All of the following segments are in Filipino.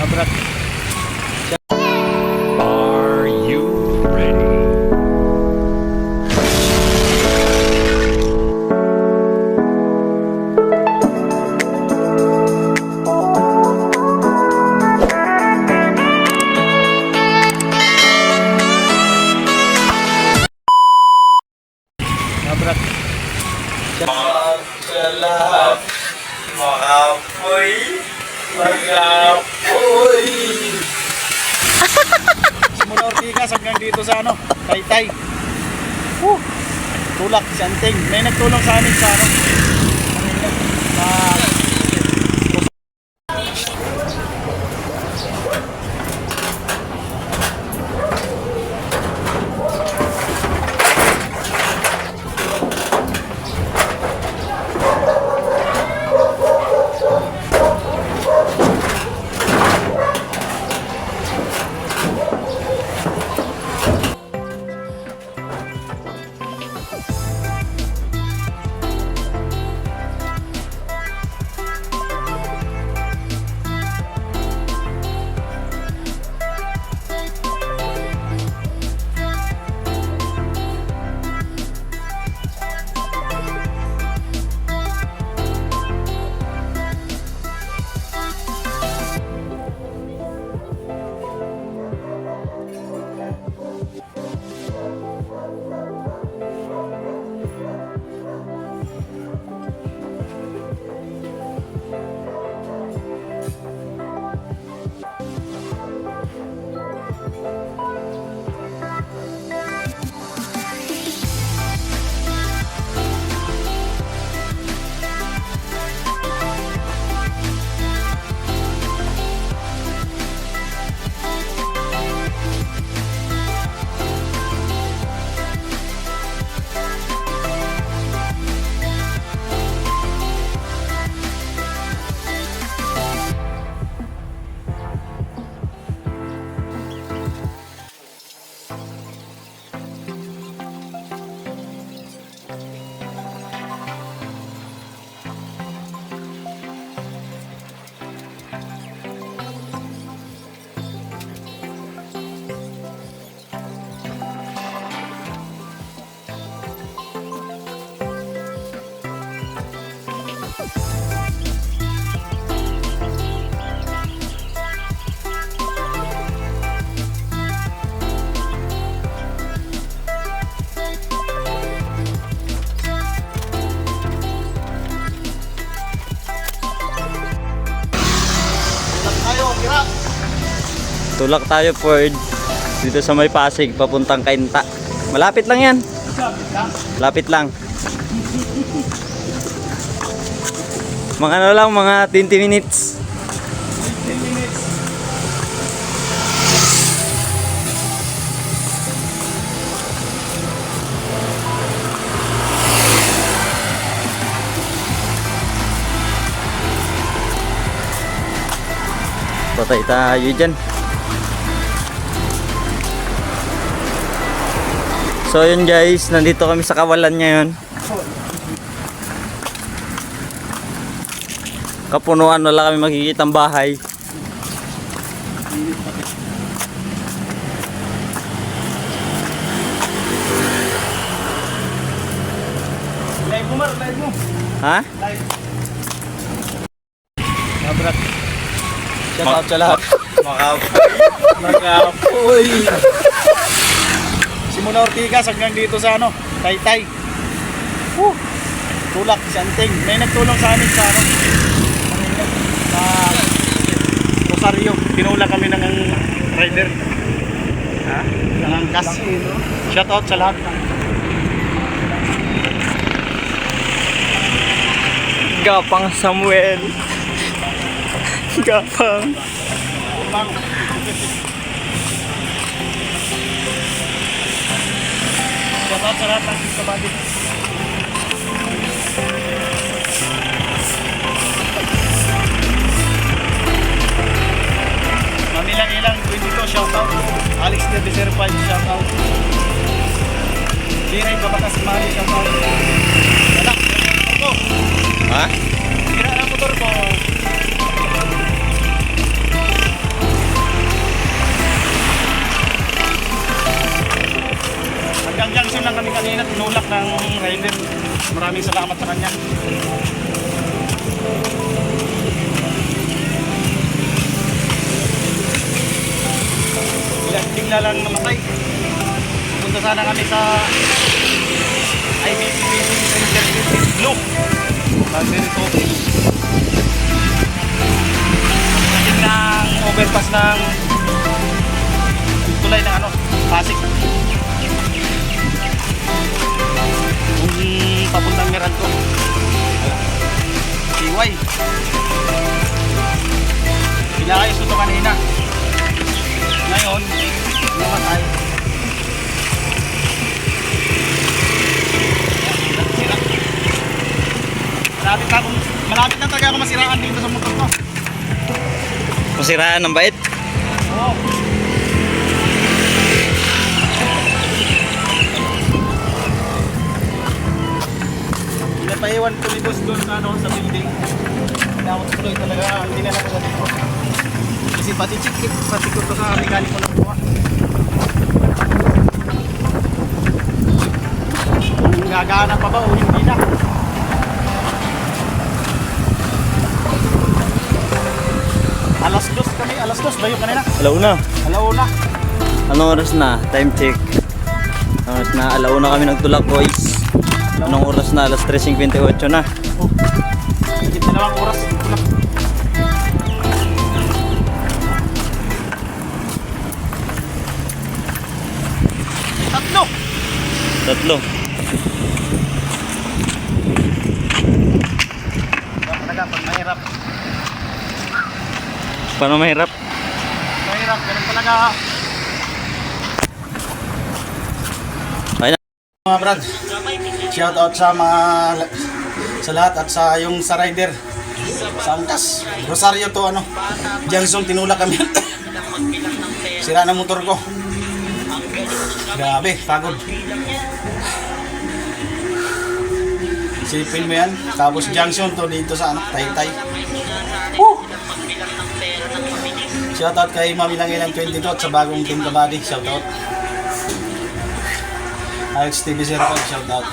Abrazo. Anting. May nagtulong sa amin sa ano. Tulak tayo Ford dito sa may Pasig papuntang Kainta. Malapit lang yan. Lapit lang. Mga ano lang, mga 20 minutes. 15 minutes. Patay tayo dyan. So yun guys, nandito kami sa kawalan ngayon. Kapunuan wala kami makikita bahay. Live mo, Mar. Live mo. Ha? Live. Nabrat. Shout out sa lahat. Makapoy Magapoy Simula Ortigas hanggang dito sa ano, Taytay. Woo! Tulak, si Anting. May nagtulong sa amin sa ano, sa Rosario. Tinulak kami ng rider. Ha? Ng angkas. Shout out sa lahat. Gapang Samuel. Gapang. Shout out sa lahat ng kabady. Mamilang ilang 22 shout out. Alex de Becerpal shout out. Jiray Babakas Mali shout out. Anak, motor ko. Ha? Kira na motor ko. Nag-junction lang kami kanina, tinulak ng rider. Maraming salamat sa kanya. Bigla lang namatay. Punta sana kami sa IBC Racing Center Blue. Nandito ito. Nandito ng overpass ng tulay ng ano, Pasig. Papuntang Meralco. Siway. Pinakayos ito kanina. Ngayon. Sira, sira. Malapit na malapit na talaga ako masiraan dito sa motor ko. Masiraan ng bait. Pinapaiwan ko ni boss doon sa, ano, sa building. Tinawag tuloy talaga, hindi na lang ako dito. Kasi pati chikit, pati ko to sa mekaniko ng buwa. Kung gagana pa ba o hindi na. Alas dos kami, alas dos ba yung kanina? Alauna. Alauna. Anong oras na? Time check. Anong oras na? Alauna kami nagtulak boys. Anong oras na? Alas 3.58 na. Higit dalawang oras. Tatlo! Tatlo. Talaga pag mahirap. Paano mahirap? Mahirap, ganun talaga. Ayun na. Mga brad, shout out sa mga sa lahat at sa yung sa rider sa Angkas. Rosario to ano. Jackson tinulak kami. Sira ng motor ko. Grabe, pagod. Sipin mo yan. Tapos junction to dito sa ano, Taytay. Woo! Shoutout kay Mami Langilang 22 at sa bagong Team Kabady. Shoutout. Alex TV 05, shoutout.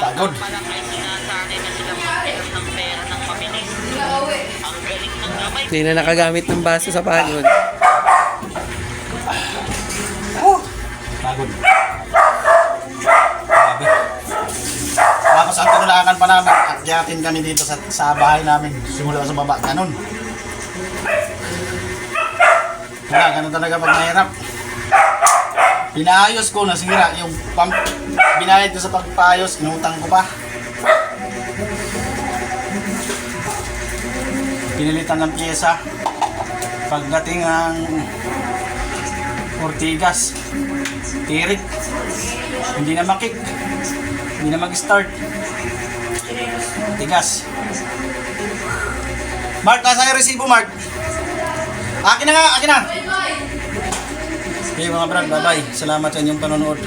Pagod. Hindi na nakagamit ng baso sa pagod. Pagod. Grabe. Tapos ang tinulakan pa namin, akyatin kami dito sa, sa bahay namin. Simula sa baba, ganun. Wala, ganun talaga pag mahirap. Pinaayos ko, nasira. Yung pam, binayad ko sa pagpaayos, inutang ko pa. Pinilitan ng pyesa. Pagdating ang Ortigas, tirik. Hindi na makik. Hindi na mag-start. Tigas. Mark, nasa yung resibo, Mark? Akin na nga, akin na. Okay mga brad, bye-bye. Salamat sa inyong panonood.